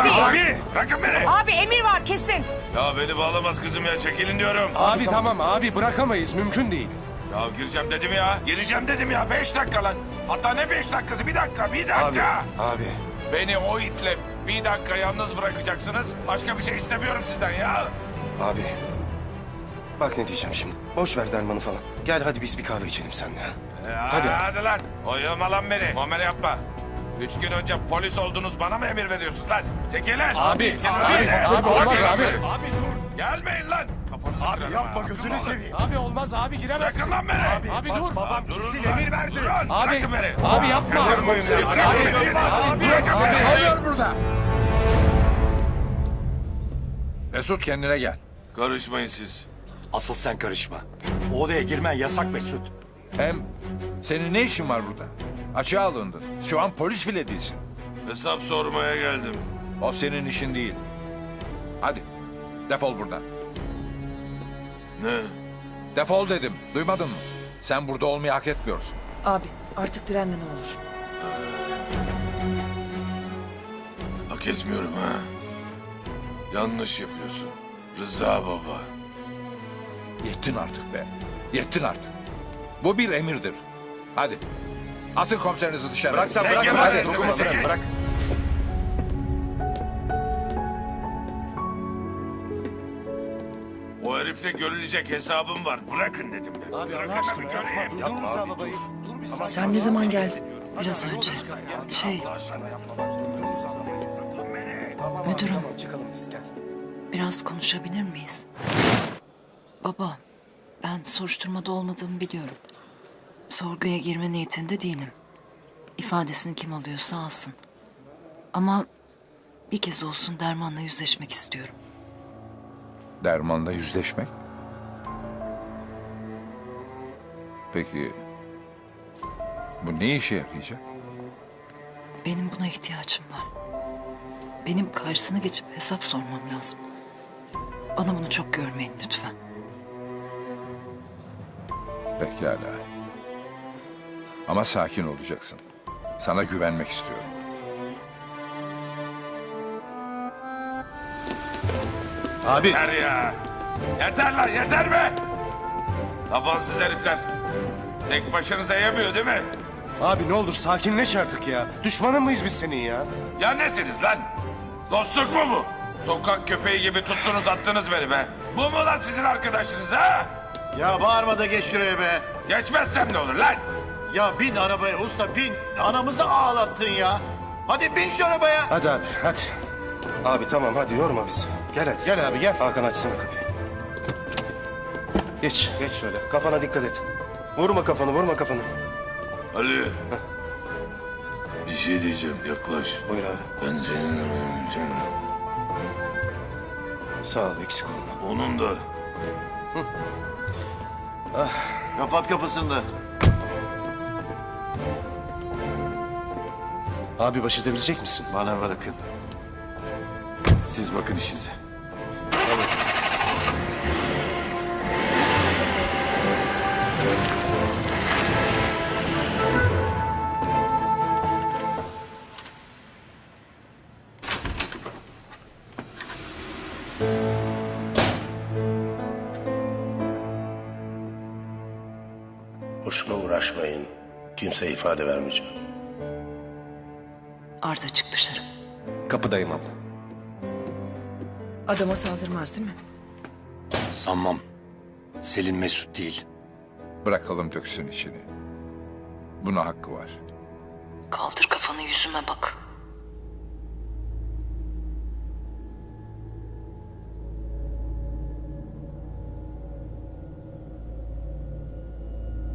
Abi. Abi. Bırakın beni. Abi emir var kesin. Ya beni bağlamaz kızım ya. Çekilin diyorum. Abi tamam abi bırakamayız mümkün değil. Ya gireceğim dedim ya. Gireceğim dedim ya. Beş dakika lan. Hatta ne beş dakikası? Bir dakika, bir Abi, dakika. abi. Beni o itle bir dakika yalnız bırakacaksınız. Başka bir şey istemiyorum sizden ya. Abi. Bak ne diyeceğim şimdi. Boş ver dermanı falan. Gel hadi biz bir kahve içelim seninle. Ya Hadi. Hadi lan. Oyalama lan beni. Muamele yapma. Üç gün önce polis oldunuz bana mı emir veriyorsunuz lan? Çekilin. Abi, Çekilin abi, lan. abi, olmaz abi. Abi dur. Gelmeyin lan. Kafanızı Abi yapma ha. gözünü seveyim. Abi olmaz abi giremezsin. Bırakın lan beni. Abi Bak, dur. Babam kesin emir verdi. Durun. Abi, Bırakın beni. abi yapma. Kaçırmayın Abi, abi, abi, beni. abi. burada? Mesut kendine gel. Karışmayın siz. Asıl sen karışma. O odaya girmen yasak Mesut. Hem senin ne işin var burada? Açığa alındın. Şu an polis bile değilsin. Hesap sormaya geldim. O senin işin değil. Hadi defol buradan. Ne? Defol dedim. Duymadın mı? Sen burada olmayı hak etmiyorsun. Abi artık direnme ne olur. Hak etmiyorum ha. Yanlış yapıyorsun. Rıza baba. Yettin artık be. Yettin artık. Bu bir emirdir. Hadi. Atın komiserinizi dışarı. Bırak sen bırak. lan, Hadi çekil, dokunma çekil. bırak. bırak. O herifle görülecek hesabım var. Bırakın dedim ya. Abi Bırakın Allah aşkına yapma. göreyim. Dur Rıza babayı. Dur bir saniye. Sen ne zaman geldin? Biraz önce. Şey Müdürüm. abi, Tamam çıkalım biz gel. biraz konuşabilir miyiz? Baba ben soruşturmada olmadığımı biliyorum. Sorguya girme niyetinde değilim. İfadesini kim alıyorsa alsın. Ama bir kez olsun dermanla yüzleşmek istiyorum. Dermanla yüzleşmek. Peki bu ne işe yarayacak? Benim buna ihtiyacım var. Benim karşısına geçip hesap sormam lazım. Bana bunu çok görmeyin lütfen. Pekala. Ama sakin olacaksın. Sana güvenmek istiyorum. Abi. Yeter ya. Yeter lan yeter be. Tabansız herifler. Tek başınıza yemiyor değil mi? Abi ne olur sakinleş artık ya. Düşmanın mıyız biz senin ya? Ya nesiniz lan? Dostluk mu bu? Sokak köpeği gibi tuttunuz attınız beni be. Bu mu lan sizin arkadaşınız ha? Ya bağırma da geç şuraya be. Geçmezsem ne olur lan? Ya bin arabaya usta bin. Anamızı ağlattın ya. Hadi bin şu arabaya. Hadi abi hadi. Abi tamam hadi yorma bizi. Gel hadi. Gel abi gel. Hakan açsana kapıyı. Geç geç şöyle. Kafana dikkat et. Vurma kafanı vurma kafanı. Ali. Bir şey diyeceğim yaklaş. Buyur abi. Ben senin Sağ ol eksik olma. onun da Kapat kapısını da. Abi baş edebilecek misin? Bana bırakın. Siz bakın işinize. Boşuna uğraşmayın. Kimseye ifade vermeyeceğim. Arda çık dışarı. Kapıdayım abla. Adama saldırmaz değil mi? Sanmam. Selin Mesut değil. Bırakalım döksün içini. Buna hakkı var. Kaldır kafanı yüzüme bak.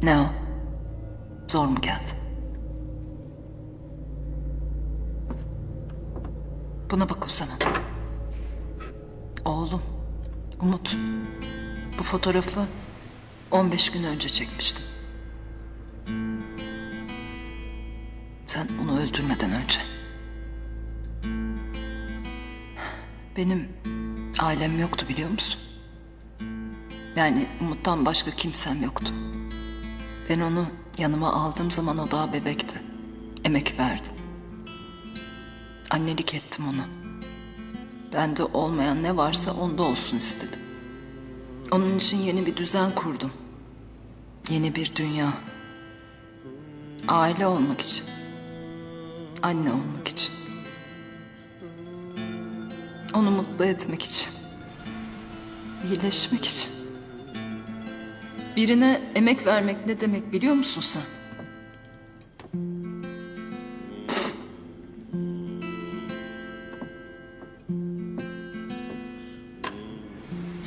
Ne o? Zor mu geldi? Buna bak o zaman. Oğlum, Umut. Bu fotoğrafı 15 gün önce çekmiştim. Sen onu öldürmeden önce. Benim ailem yoktu biliyor musun? Yani Umut'tan başka kimsem yoktu. Ben onu yanıma aldığım zaman o daha bebekti. Emek verdim. Annelik ettim ona. Bende olmayan ne varsa onda olsun istedim. Onun için yeni bir düzen kurdum. Yeni bir dünya. Aile olmak için. Anne olmak için. Onu mutlu etmek için. İyileşmek için. Birine emek vermek ne demek biliyor musun sen?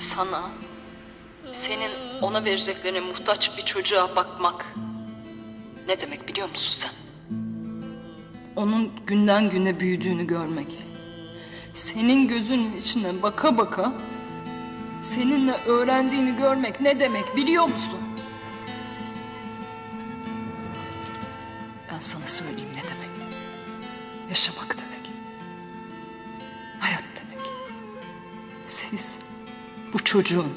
Sana, senin ona vereceklerine muhtaç bir çocuğa bakmak ne demek biliyor musun sen? Onun günden güne büyüdüğünü görmek. Senin gözünün içine baka baka seninle öğrendiğini görmek ne demek biliyor musun? Ben sana söyleyeyim ne demek. Yaşamak demek. Hayat demek. Siz bu çocuğun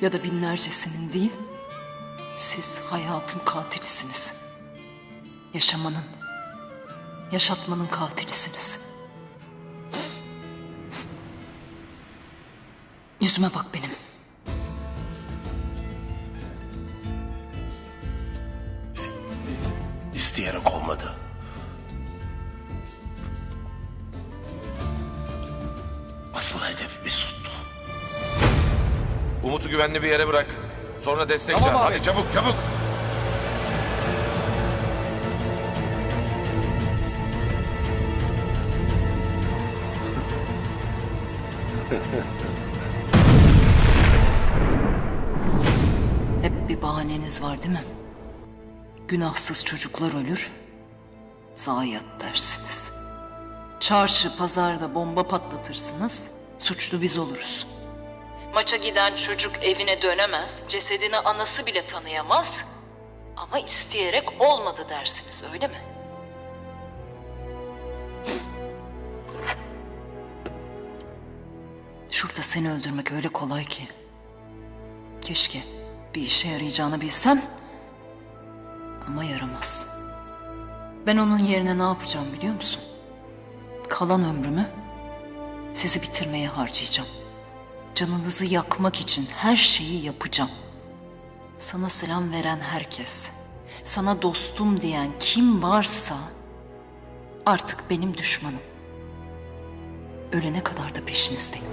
ya da binlercesinin değil, siz hayatın katilisiniz. Yaşamanın, yaşatmanın katilisiniz. Yüzüme bak benim. İsteyerek olmadı. Asıl hedef Mesut'tu. Umut'u güvenli bir yere bırak. Sonra destek Tamam çağır. abi. Hadi çabuk çabuk. Hep bir bahaneniz var değil mi? Günahsız çocuklar ölür, zayiat dersiniz. Çarşı, pazarda bomba patlatırsınız, suçlu biz oluruz. Maça giden çocuk evine dönemez, cesedini anası bile tanıyamaz. Ama isteyerek olmadı dersiniz, öyle mi? Şurada seni öldürmek öyle kolay ki. Keşke bir işe yarayacağını bilsem. Ama yaramaz. Ben onun yerine ne yapacağım biliyor musun? Kalan ömrümü sizi bitirmeye harcayacağım. Canınızı yakmak için her şeyi yapacağım. Sana selam veren herkes, sana dostum diyen kim varsa artık benim düşmanım. Ölene kadar da peşinizdeyim.